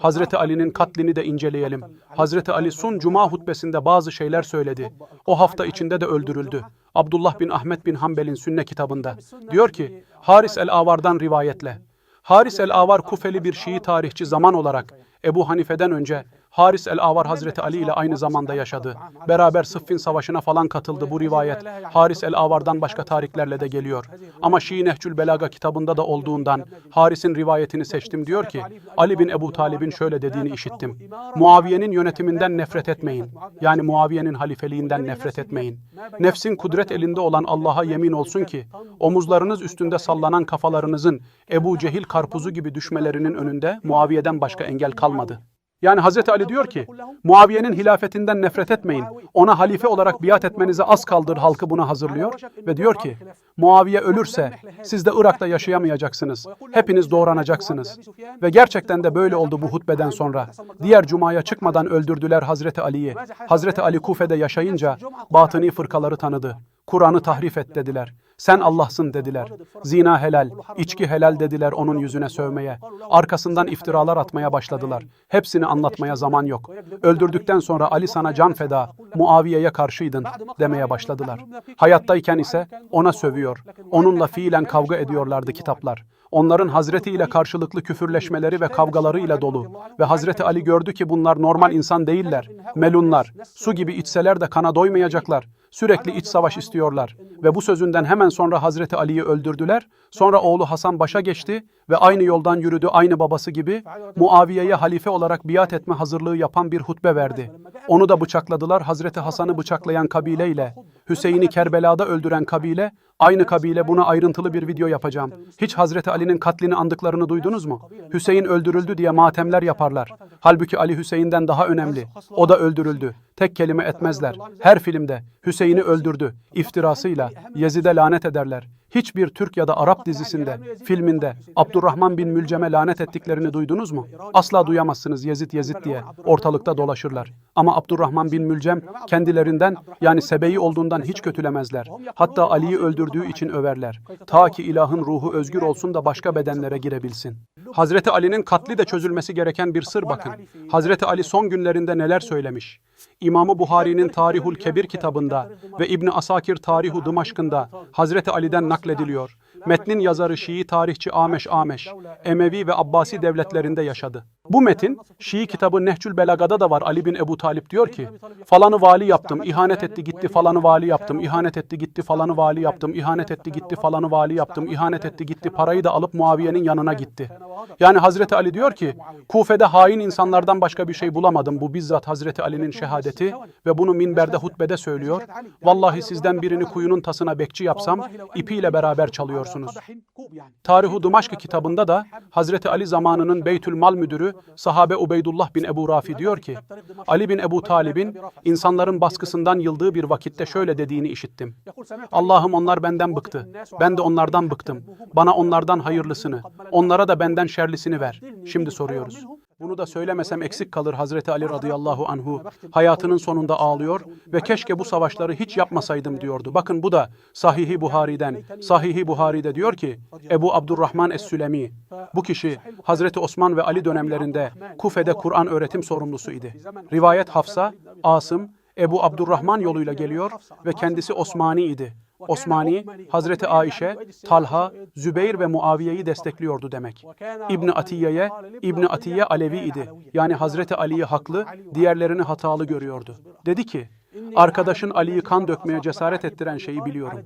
Hazreti Ali'nin katlini de inceleyelim. Hazreti Ali Sun Cuma hutbesinde bazı şeyler söyledi. O hafta içinde de öldürüldü. Abdullah bin Ahmet bin Hanbel'in sünne kitabında. Diyor ki, Haris el-Avar'dan rivayetle. Haris el-Avar Kufeli bir Şii tarihçi zaman olarak Ebu Hanife'den önce Haris el-Avar Hazreti Ali ile aynı zamanda yaşadı. Beraber Sıffin Savaşı'na falan katıldı bu rivayet. Haris el-Avar'dan başka tariklerle de geliyor. Ama Şii Nehcül Belaga kitabında da olduğundan Haris'in rivayetini seçtim diyor ki Ali bin Ebu Talib'in şöyle dediğini işittim. Muaviye'nin yönetiminden nefret etmeyin. Yani Muaviye'nin halifeliğinden nefret etmeyin. Nefsin kudret elinde olan Allah'a yemin olsun ki omuzlarınız üstünde sallanan kafalarınızın Ebu Cehil karpuzu gibi düşmelerinin önünde Muaviye'den başka engel kalmadı. Yani Hazreti Ali diyor ki, Muaviye'nin hilafetinden nefret etmeyin. Ona halife olarak biat etmenize az kaldır halkı buna hazırlıyor. Ve diyor ki, Muaviye ölürse siz de Irak'ta yaşayamayacaksınız. Hepiniz doğranacaksınız. Ve gerçekten de böyle oldu bu hutbeden sonra. Diğer cumaya çıkmadan öldürdüler Hazreti Ali'yi. Hazreti Ali Kufe'de yaşayınca batıni fırkaları tanıdı. Kur'an'ı tahrif et dediler. Sen Allah'sın dediler. Zina helal, içki helal dediler onun yüzüne sövmeye. Arkasından iftiralar atmaya başladılar. Hepsini anlatmaya zaman yok. Öldürdükten sonra Ali sana can feda, Muaviye'ye karşıydın demeye başladılar. Hayattayken ise ona sövüyor. Onunla fiilen kavga ediyorlardı kitaplar. Onların Hazreti ile karşılıklı küfürleşmeleri ve kavgaları ile dolu. Ve Hazreti Ali gördü ki bunlar normal insan değiller. Melunlar. Su gibi içseler de kana doymayacaklar. Sürekli iç savaş istiyorlar. Ve bu sözünden hemen sonra Hazreti Ali'yi öldürdüler. Sonra oğlu Hasan başa geçti ve aynı yoldan yürüdü aynı babası gibi. Muaviye'ye halife olarak biat etme hazırlığı yapan bir hutbe verdi. Onu da bıçakladılar. Hazreti Hasan'ı bıçaklayan kabileyle, Hüseyin'i Kerbela'da öldüren kabile, aynı kabile buna ayrıntılı bir video yapacağım. Hiç Hazreti Ali'nin katlini andıklarını duydunuz mu? Hüseyin öldürüldü diye matemler yaparlar. Halbuki Ali Hüseyin'den daha önemli. O da öldürüldü. Tek kelime etmezler. Her filmde Hüseyin'i öldürdü. iftirasıyla Yezid'e lanet ederler. Hiçbir Türk ya da Arap dizisinde, filminde Abdurrahman bin Mülcem'e lanet ettiklerini duydunuz mu? Asla duyamazsınız Yezid Yezid diye ortalıkta dolaşırlar. Ama Abdurrahman bin Mülcem kendilerinden yani sebeyi olduğundan hiç kötülemezler. Hatta Ali'yi öldürdüğü için överler. Ta ki ilahın ruhu özgür olsun da başka bedenlere girebilsin. Hazreti Ali'nin katli de çözülmesi gereken bir sır bakın. Hazreti Ali son günlerinde neler söylemiş? İmamı Buhari'nin Tarihul Kebir kitabında ve İbni Asakir Tarihu Dımaşk'ında Hazreti Ali'den naklediliyor. Metnin yazarı Şii tarihçi Ameş Ameş, Emevi ve Abbasi devletlerinde yaşadı. Bu metin, Şii kitabı Nehcül Belaga'da da var. Ali bin Ebu Talip diyor ki, falanı vali yaptım, ihanet etti gitti falanı vali yaptım, ihanet etti gitti falanı vali yaptım, ihanet etti gitti falanı vali yaptım, ihanet etti gitti parayı da alıp Muaviye'nin yanına gitti. Yani Hazreti Ali diyor ki, Kufe'de hain insanlardan başka bir şey bulamadım. Bu bizzat Hazreti Ali'nin şehadeti ve bunu minberde hutbede söylüyor. Vallahi sizden birini kuyunun tasına bekçi yapsam, ipiyle beraber çalıyorsunuz. Tarihu Dımaşkı kitabında da Hazreti Ali zamanının Beytül Mal müdürü sahabe Ubeydullah bin Ebu Rafi diyor ki, Ali bin Ebu Talib'in insanların baskısından yıldığı bir vakitte şöyle dediğini işittim. Allah'ım onlar benden bıktı. Ben de onlardan bıktım. Bana onlardan hayırlısını, onlara da benden şerlisini ver. Şimdi soruyoruz. Bunu da söylemesem eksik kalır Hazreti Ali radıyallahu anhu. Hayatının sonunda ağlıyor ve keşke bu savaşları hiç yapmasaydım diyordu. Bakın bu da Sahihi Buhari'den. Sahihi Buhari'de diyor ki Ebu Abdurrahman Es-Sülemi. Bu kişi Hazreti Osman ve Ali dönemlerinde Kufe'de Kur'an öğretim sorumlusu idi. Rivayet Hafsa, Asım, Ebu Abdurrahman yoluyla geliyor ve kendisi Osmani idi. Osmani, Hazreti Aişe, Talha, Zübeyir ve Muaviye'yi destekliyordu demek. İbni Atiye'ye, İbni Atiye Alevi idi. Yani Hazreti Ali'yi haklı, diğerlerini hatalı görüyordu. Dedi ki, Arkadaşın Ali'yi kan dökmeye cesaret ettiren şeyi biliyorum.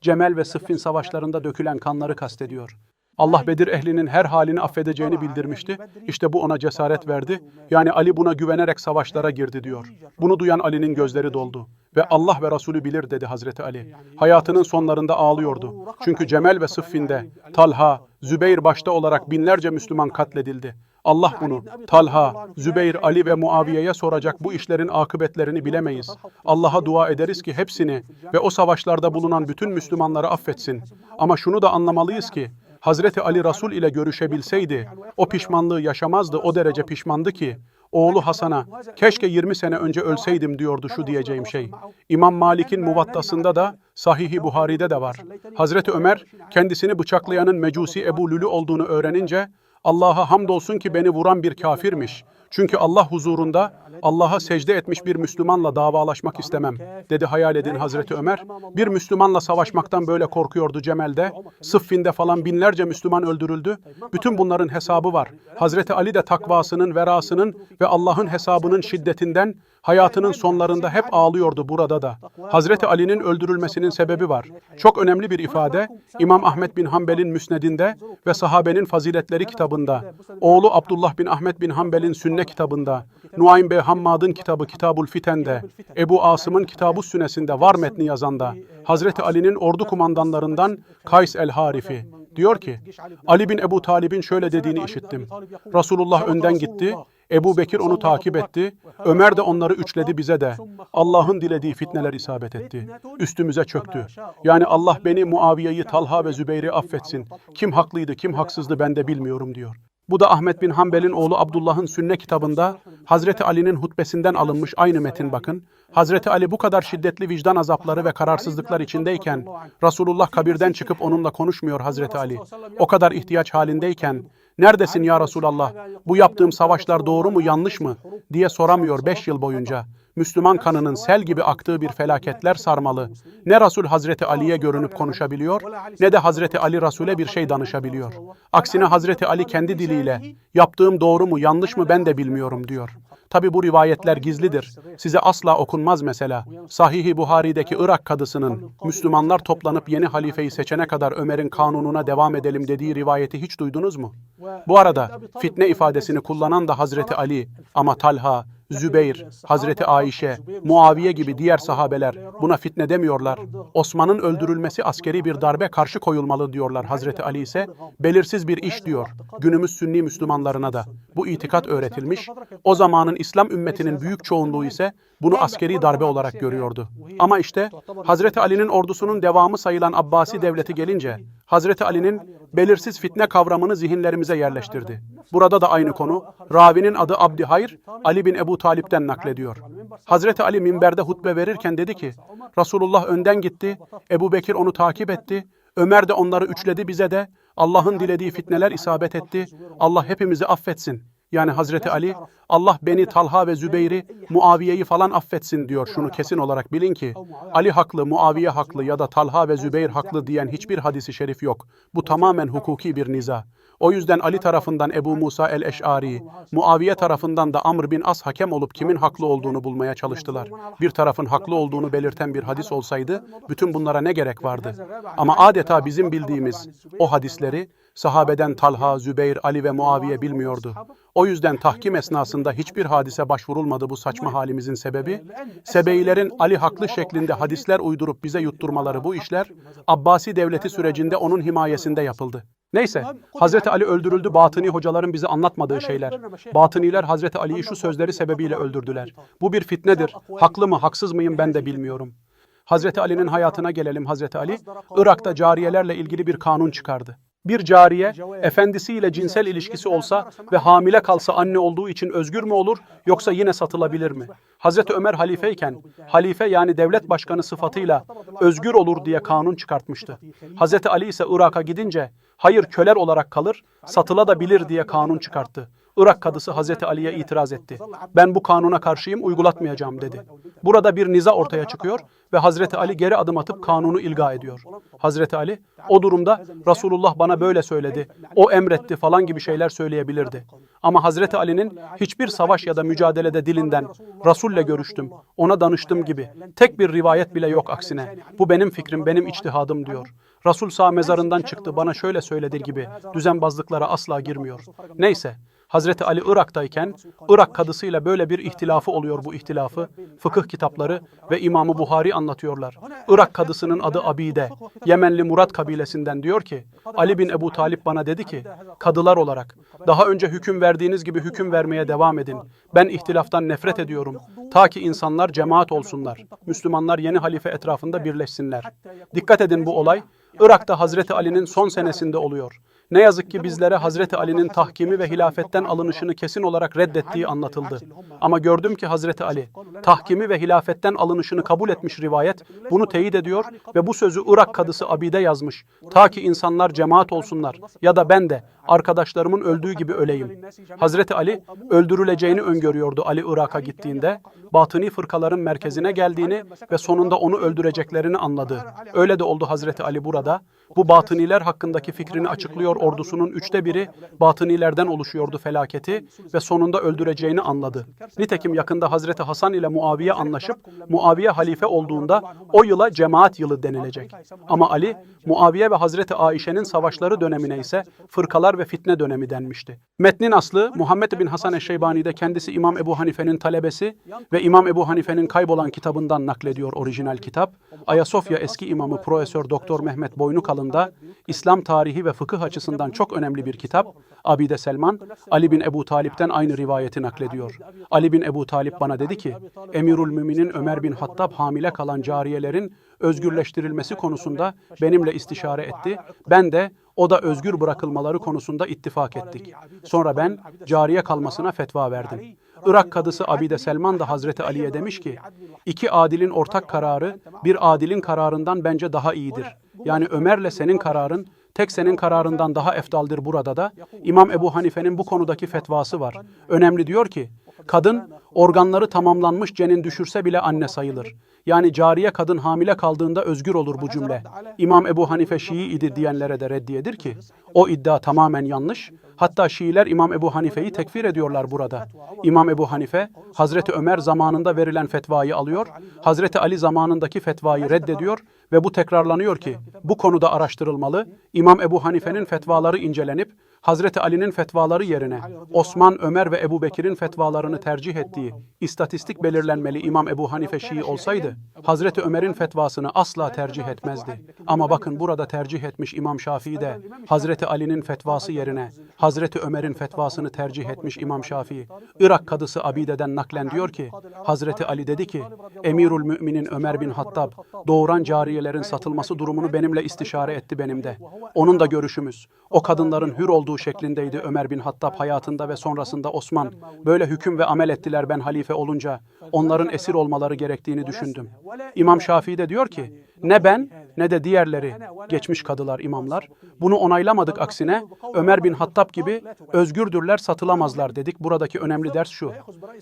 Cemel ve Sıffin savaşlarında dökülen kanları kastediyor. Allah Bedir ehlinin her halini affedeceğini bildirmişti. İşte bu ona cesaret verdi. Yani Ali buna güvenerek savaşlara girdi diyor. Bunu duyan Ali'nin gözleri doldu. Ve Allah ve Resulü bilir dedi Hazreti Ali. Hayatının sonlarında ağlıyordu. Çünkü Cemel ve Sıffin'de Talha, Zübeyir başta olarak binlerce Müslüman katledildi. Allah bunu Talha, Zübeyir, Ali ve Muaviye'ye soracak bu işlerin akıbetlerini bilemeyiz. Allah'a dua ederiz ki hepsini ve o savaşlarda bulunan bütün Müslümanları affetsin. Ama şunu da anlamalıyız ki Hazreti Ali Resul ile görüşebilseydi o pişmanlığı yaşamazdı o derece pişmandı ki oğlu Hasan'a keşke 20 sene önce ölseydim diyordu şu diyeceğim şey. İmam Malik'in muvattasında da Sahih-i Buhari'de de var. Hazreti Ömer kendisini bıçaklayanın Mecusi Ebu Lülü olduğunu öğrenince Allah'a hamdolsun ki beni vuran bir kafirmiş. Çünkü Allah huzurunda Allah'a secde etmiş bir Müslümanla davalaşmak istemem, dedi hayal edin Hazreti Ömer. Bir Müslümanla savaşmaktan böyle korkuyordu Cemel'de. Sıffin'de falan binlerce Müslüman öldürüldü. Bütün bunların hesabı var. Hazreti Ali de takvasının, verasının ve Allah'ın hesabının şiddetinden hayatının sonlarında hep ağlıyordu burada da. Hazreti Ali'nin öldürülmesinin sebebi var. Çok önemli bir ifade İmam Ahmet bin Hanbel'in Müsned'inde ve Sahabenin Faziletleri kitabında, oğlu Abdullah bin Ahmet bin Hanbel'in Sünne kitabında, Nuaym Bey Hammad'ın kitabı Kitabul Fiten'de, Ebu Asım'ın Kitab-ı Sünesinde var metni yazanda, Hazreti Ali'nin ordu kumandanlarından Kays el-Harifi diyor ki, Ali bin Ebu Talib'in şöyle dediğini işittim. Resulullah önden gitti, Ebu Bekir onu takip etti, Ömer de onları üçledi bize de. Allah'ın dilediği fitneler isabet etti. Üstümüze çöktü. Yani Allah beni, Muaviye'yi, Talha ve Zübeyir'i affetsin. Kim haklıydı, kim haksızdı ben de bilmiyorum diyor. Bu da Ahmet bin Hanbel'in oğlu Abdullah'ın sünne kitabında Hazreti Ali'nin hutbesinden alınmış aynı metin bakın. Hazreti Ali bu kadar şiddetli vicdan azapları ve kararsızlıklar içindeyken Resulullah kabirden çıkıp onunla konuşmuyor Hazreti Ali. O kadar ihtiyaç halindeyken neredesin ya Resulallah bu yaptığım savaşlar doğru mu yanlış mı diye soramıyor beş yıl boyunca. Müslüman kanının sel gibi aktığı bir felaketler sarmalı. Ne Resul Hazreti Ali'ye görünüp konuşabiliyor ne de Hazreti Ali Resul'e bir şey danışabiliyor. Aksine Hazreti Ali kendi diliyle yaptığım doğru mu yanlış mı ben de bilmiyorum diyor. Tabi bu rivayetler gizlidir. Size asla okunmaz mesela. Sahih-i Buhari'deki Irak kadısının Müslümanlar toplanıp yeni halifeyi seçene kadar Ömer'in kanununa devam edelim dediği rivayeti hiç duydunuz mu? Bu arada fitne ifadesini kullanan da Hazreti Ali ama Talha, Zübeyir, Hazreti Ayşe, Muaviye gibi diğer sahabeler buna fitne demiyorlar. Osman'ın öldürülmesi askeri bir darbe karşı koyulmalı diyorlar. Hazreti Ali ise belirsiz bir iş diyor. Günümüz Sünni Müslümanlarına da bu itikat öğretilmiş. O zamanın İslam ümmetinin büyük çoğunluğu ise bunu askeri darbe olarak görüyordu. Ama işte Hazreti Ali'nin ordusunun devamı sayılan Abbasi devleti gelince Hazreti Ali'nin belirsiz fitne kavramını zihinlerimize yerleştirdi. Burada da aynı konu. Ravinin adı Abdi Hayr, Ali bin Ebu Talip'ten naklediyor. Hazreti Ali minberde hutbe verirken dedi ki, Resulullah önden gitti, Ebu Bekir onu takip etti, Ömer de onları üçledi bize de, Allah'ın dilediği fitneler isabet etti, Allah hepimizi affetsin. Yani Hazreti Ali, Allah beni Talha ve Zübeyir'i, Muaviye'yi falan affetsin diyor. Şunu kesin olarak bilin ki, Ali haklı, Muaviye haklı ya da Talha ve Zübeyir haklı diyen hiçbir hadisi şerif yok. Bu tamamen hukuki bir niza. O yüzden Ali tarafından Ebu Musa el-Eş'ari, Muaviye tarafından da Amr bin As hakem olup kimin haklı olduğunu bulmaya çalıştılar. Bir tarafın haklı olduğunu belirten bir hadis olsaydı, bütün bunlara ne gerek vardı? Ama adeta bizim bildiğimiz o hadisleri, sahabeden Talha, Zübeyir, Ali ve Muaviye bilmiyordu. O yüzden tahkim esnasında hiçbir hadise başvurulmadı bu saçma halimizin sebebi, Sebeilerin Ali haklı şeklinde hadisler uydurup bize yutturmaları bu işler, Abbasi devleti sürecinde onun himayesinde yapıldı. Neyse, Hazreti Ali öldürüldü batıni hocaların bize anlatmadığı şeyler. Batıniler Hazreti Ali'yi şu sözleri sebebiyle öldürdüler. Bu bir fitnedir. Haklı mı, haksız mıyım ben de bilmiyorum. Hazreti Ali'nin hayatına gelelim Hazreti Ali, Irak'ta cariyelerle ilgili bir kanun çıkardı. Bir cariye, efendisiyle cinsel ilişkisi olsa ve hamile kalsa anne olduğu için özgür mü olur, yoksa yine satılabilir mi? Hazreti Ömer halifeyken, halife yani devlet başkanı sıfatıyla özgür olur diye kanun çıkartmıştı. Hazreti Ali ise Irak'a gidince, hayır köler olarak kalır, satılabilir diye kanun çıkarttı. Irak kadısı Hazreti Ali'ye itiraz etti. Ben bu kanuna karşıyım, uygulatmayacağım dedi. Burada bir niza ortaya çıkıyor ve Hazreti Ali geri adım atıp kanunu ilga ediyor. Hazreti Ali o durumda Resulullah bana böyle söyledi, o emretti falan gibi şeyler söyleyebilirdi. Ama Hazreti Ali'nin hiçbir savaş ya da mücadelede dilinden Resul'le görüştüm, ona danıştım gibi tek bir rivayet bile yok aksine. Bu benim fikrim, benim içtihadım diyor. Resul sağ mezarından çıktı bana şöyle söyledi gibi düzenbazlıklara asla girmiyor. Neyse Hazreti Ali Irak'tayken Irak kadısıyla böyle bir ihtilafı oluyor bu ihtilafı. Fıkıh kitapları ve İmamı Buhari anlatıyorlar. Irak kadısının adı Abide. Yemenli Murat kabilesinden diyor ki Ali bin Ebu Talip bana dedi ki kadılar olarak daha önce hüküm verdiğiniz gibi hüküm vermeye devam edin. Ben ihtilaftan nefret ediyorum. Ta ki insanlar cemaat olsunlar. Müslümanlar yeni halife etrafında birleşsinler. Dikkat edin bu olay Irak'ta Hazreti Ali'nin son senesinde oluyor. Ne yazık ki bizlere Hazreti Ali'nin tahkimi ve hilafetten alınışını kesin olarak reddettiği anlatıldı. Ama gördüm ki Hazreti Ali, tahkimi ve hilafetten alınışını kabul etmiş rivayet, bunu teyit ediyor ve bu sözü Irak kadısı Abide yazmış. Ta ki insanlar cemaat olsunlar ya da ben de arkadaşlarımın öldüğü gibi öleyim. Hazreti Ali öldürüleceğini öngörüyordu Ali Irak'a gittiğinde. Batıni fırkaların merkezine geldiğini ve sonunda onu öldüreceklerini anladı. Öyle de oldu Hazreti Ali burada. Bu batıniler hakkındaki fikrini açıklıyor ordusunun üçte biri batınilerden oluşuyordu felaketi ve sonunda öldüreceğini anladı. Nitekim yakında Hazreti Hasan ile Muaviye anlaşıp Muaviye halife olduğunda o yıla cemaat yılı denilecek. Ama Ali, Muaviye ve Hazreti Aişe'nin savaşları dönemine ise fırkalar ve fitne dönemi denmişti. Metnin aslı Muhammed bin Hasan Eşşeybani'de kendisi İmam Ebu Hanife'nin talebesi ve İmam Ebu Hanife'nin kaybolan kitabından naklediyor orijinal kitap. Ayasofya eski imamı Profesör Doktor Mehmet Boynukalın'da İslam tarihi ve fıkıh açısından çok önemli bir kitap. Abide Selman, Ali bin Ebu Talip'ten aynı rivayeti naklediyor. Ali bin Ebu Talip bana dedi ki, Emirül Müminin Ömer bin Hattab hamile kalan cariyelerin özgürleştirilmesi konusunda benimle istişare etti. Ben de o da özgür bırakılmaları konusunda ittifak ettik. Sonra ben cariye kalmasına fetva verdim. Irak kadısı Abide Selman da Hazreti Ali'ye demiş ki, iki adilin ortak kararı bir adilin kararından bence daha iyidir. Yani Ömer'le senin kararın tek senin kararından daha eftaldir burada da. İmam Ebu Hanife'nin bu konudaki fetvası var. Önemli diyor ki, kadın organları tamamlanmış cenin düşürse bile anne sayılır. Yani cariye kadın hamile kaldığında özgür olur bu cümle. İmam Ebu Hanife Şii idi diyenlere de reddiyedir ki, o iddia tamamen yanlış. Hatta Şiiler İmam Ebu Hanife'yi tekfir ediyorlar burada. İmam Ebu Hanife, Hazreti Ömer zamanında verilen fetvayı alıyor, Hazreti Ali zamanındaki fetvayı reddediyor ve bu tekrarlanıyor ki bu konuda araştırılmalı, İmam Ebu Hanife'nin fetvaları incelenip Hazreti Ali'nin fetvaları yerine Osman, Ömer ve Ebu Bekir'in fetvalarını tercih ettiği istatistik belirlenmeli İmam Ebu Hanife Şii olsaydı, Hazreti Ömer'in fetvasını asla tercih etmezdi. Ama bakın burada tercih etmiş İmam Şafii de Hazreti Ali'nin fetvası yerine Hazreti Ömer'in fetvasını tercih etmiş İmam Şafii. Irak kadısı Abide'den naklen diyor ki, Hazreti Ali dedi ki, Emirül Müminin Ömer bin Hattab, doğuran cariyelerin satılması durumunu benimle istişare etti benim de. Onun da görüşümüz. O kadınların hür olduğu şeklindeydi Ömer bin Hattab hayatında ve sonrasında Osman. Böyle hüküm ve amel ettiler ben halife olunca. Onların esir olmaları gerektiğini düşündüm. İmam Şafii de diyor ki, ne ben ne de diğerleri, geçmiş kadılar, imamlar, bunu onaylamadık aksine Ömer bin Hattab gibi özgürdürler satılamazlar dedik. Buradaki önemli ders şu.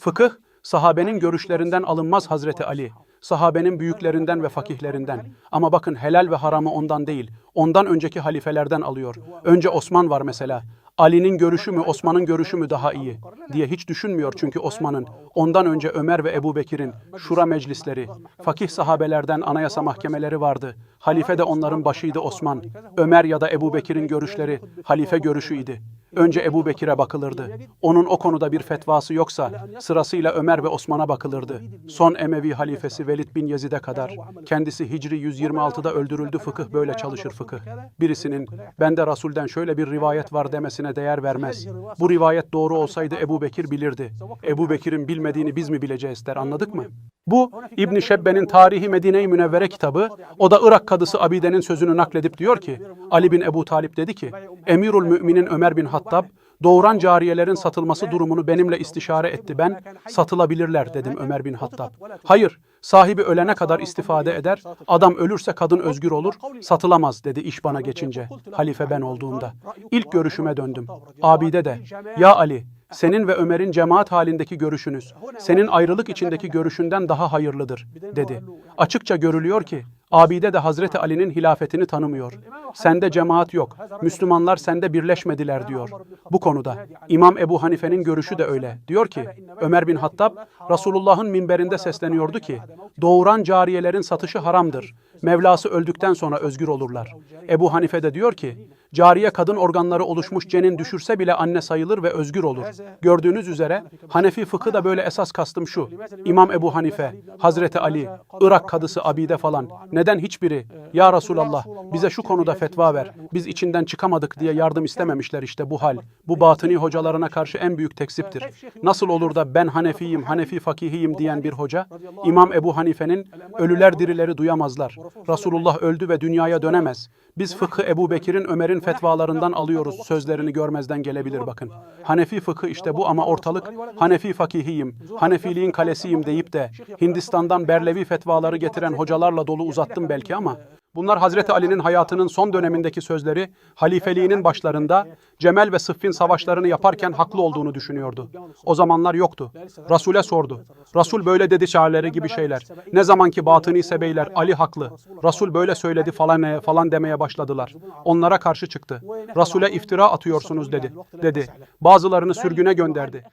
Fıkıh, sahabenin görüşlerinden alınmaz Hazreti Ali. Sahabenin büyüklerinden ve fakihlerinden. Ama bakın helal ve haramı ondan değil, ondan önceki halifelerden alıyor. Önce Osman var mesela. Ali'nin görüşü mü, Osman'ın görüşü mü daha iyi diye hiç düşünmüyor çünkü Osman'ın. Ondan önce Ömer ve Ebu Bekir'in şura meclisleri, fakih sahabelerden anayasa mahkemeleri vardı. Halife de onların başıydı Osman. Ömer ya da Ebu Bekir'in görüşleri halife görüşüydü. Önce Ebu Bekir'e bakılırdı. Onun o konuda bir fetvası yoksa sırasıyla Ömer ve Osman'a bakılırdı. Son Emevi halifesi Velid bin Yezid'e kadar. Kendisi Hicri 126'da öldürüldü fıkıh böyle çalışır fıkıh. Birisinin bende Rasul'den şöyle bir rivayet var demesine değer vermez. Bu rivayet doğru olsaydı Ebu Bekir bilirdi. Ebu Bekir'in bilmediğini biz mi bileceğiz der anladık mı? Bu İbn Şebbe'nin Tarihi Medine-i Münevvere kitabı. O da Irak kadısı Abide'nin sözünü nakledip diyor ki Ali bin Ebu Talip dedi ki Emirül Müminin Ömer bin Hattab doğuran cariyelerin satılması durumunu benimle istişare etti. Ben satılabilirler dedim Ömer bin Hattab. Hayır, sahibi ölene kadar istifade eder. Adam ölürse kadın özgür olur. Satılamaz dedi iş bana geçince. Halife ben olduğumda. İlk görüşüme döndüm. Abide de ya Ali senin ve Ömer'in cemaat halindeki görüşünüz, senin ayrılık içindeki görüşünden daha hayırlıdır, dedi. Açıkça görülüyor ki, Abide de Hazreti Ali'nin hilafetini tanımıyor. Sende cemaat yok, Müslümanlar sende birleşmediler diyor. Bu konuda İmam Ebu Hanife'nin görüşü de öyle. Diyor ki, Ömer bin Hattab, Resulullah'ın minberinde sesleniyordu ki, doğuran cariyelerin satışı haramdır. Mevlası öldükten sonra özgür olurlar. Ebu Hanife de diyor ki, Cariye kadın organları oluşmuş cenin düşürse bile anne sayılır ve özgür olur. Gördüğünüz üzere Hanefi fıkı da böyle esas kastım şu. İmam Ebu Hanife, Hazreti Ali, Irak kadısı Abide falan neden hiçbiri ya Resulallah bize şu konuda fetva ver. Biz içinden çıkamadık diye yardım istememişler işte bu hal. Bu batıni hocalarına karşı en büyük teksiptir. Nasıl olur da ben Hanefiyim, Hanefi fakihiyim diyen bir hoca İmam Ebu Hanife'nin ölüler dirileri duyamazlar. Resulullah öldü ve dünyaya dönemez. Biz fıkhı Ebu Bekir'in, Ömer'in alimlerin fetvalarından alıyoruz sözlerini görmezden gelebilir bakın. Hanefi fıkı işte bu ama ortalık Hanefi fakihiyim, Hanefiliğin kalesiyim deyip de Hindistan'dan Berlevi fetvaları getiren hocalarla dolu uzattım belki ama bunlar Hazreti Ali'nin hayatının son dönemindeki sözleri halifeliğinin başlarında Cemel ve Sıffin savaşlarını yaparken haklı olduğunu düşünüyordu. O zamanlar yoktu. Rasule sordu. Rasul böyle dedi şairleri gibi şeyler. Ne zaman ki batıni sebeyler Ali haklı. Rasul böyle söyledi falan falan demeye başladılar. Onlara karşı çıktı. Rasule iftira atıyorsunuz dedi. Dedi. Bazılarını sürgüne gönderdi.